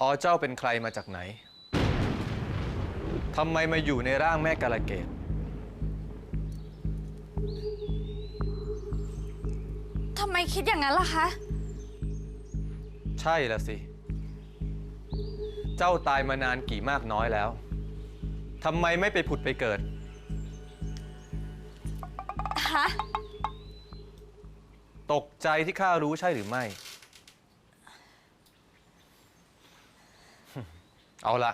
อ๋อเจ้าเป็นใครมาจากไหนทำไมมาอยู่ในร่างแม่กาลเกต ทำไมคิดอย่างนั้นล่ะคะ ใช่ละสิ เจ้าตายมานานกี่มากน้อยแล้ว ทำไมไม่ไปผุดไปเกิด ฮะ ตกใจที่ข้ารู้ใช่หรือไม่ เอาละ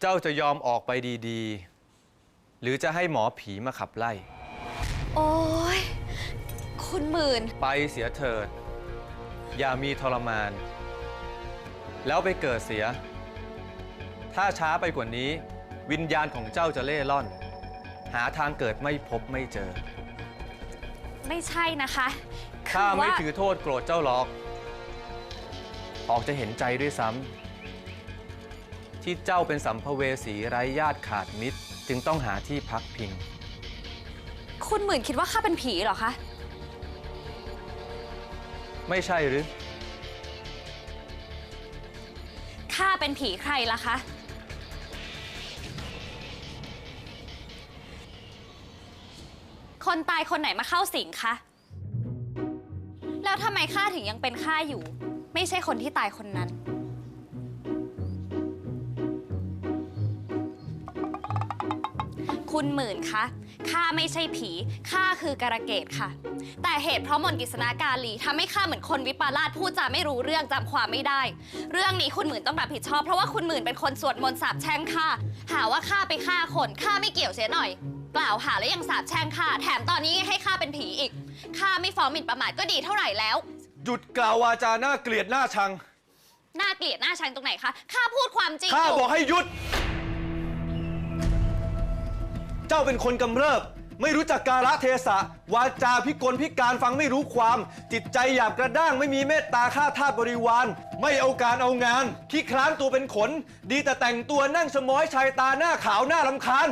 เจ้าจะยอมออกไปดีๆ หรือจะให้หมอผีมาขับไล่ โอ้ยคุณหมื่น ไปเสียเถิด อย่ามีทรมาน แล้วไปเกิดเสีย ถ้าช้าไปกว่านี้ วิญญาณของเจ้าจะเล่ร่อน หาทางเกิดไม่พบไม่เจอ ไม่ใช่นะคะข้าคือไม่ว่าถือโทษโกรธเจ้าหรอก ออกจะเห็นใจด้วยซ้ำ ที่เจ้าเป็นสัมภเวสีไร้ญาติขาดมิตร จึงต้องหาที่พักพิง คุณหมื่นคิดว่าข้าเป็นผีเหรอคะ ไม่ใช่หรือข้าเป็นผีใครล่ะคะ คนตายคนไหนมาเข้าสิงคะ แล้วทำไมข้าถึงยังเป็นข้าอยู่ ไม่ใช่คนที่ตายคนนั้น คุณหมื่นคะข้าไม่ใช่ผีข้าคือกระเกตค่ะ แต่เหตุเพราะมนต์กิษณาการีทำให้ข้าเหมือนคนวิปลาสพูดจาไม่รู้เรื่องจำความไม่ได้ เรื่องนี้คุณหมื่นต้องรับผิดชอบ เพราะว่าคุณหมื่นเป็นคนสวดมนต์สาบแช่งข้าหาว่าข้าไปฆ่าคนข้าไม่เกี่ยวเสียหน่อย กล่าวหาแล้วยังสาบแช่งข้าแถมตอนนี้ยังให้ข้าเป็นผีอีกข้าไม่ฟ้องหมิ่นประมาทก็ดีเท่าไหร่แล้ว หยุดกล่าววาจาน่าเกลียดน่าชัง น่าเกลียดน่าชังตรงไหนคะข้าพูดความจริงข้าอยู่ บอกให้หยุด เจ้าเป็นคนกำเริบ ไม่รู้จักกาลเทศะ วาจาพิกลพิการฟังไม่รู้ความ จิตใจหยาบกระด้างไม่มีเมตตาข้าทาสบริวาร ไม่เอาการเอางานขี้คลานตัวเป็นขน ดีแต่แต่งตัวนั่งชะม้อยชายตาหน้าขาวหน้าลำคาญ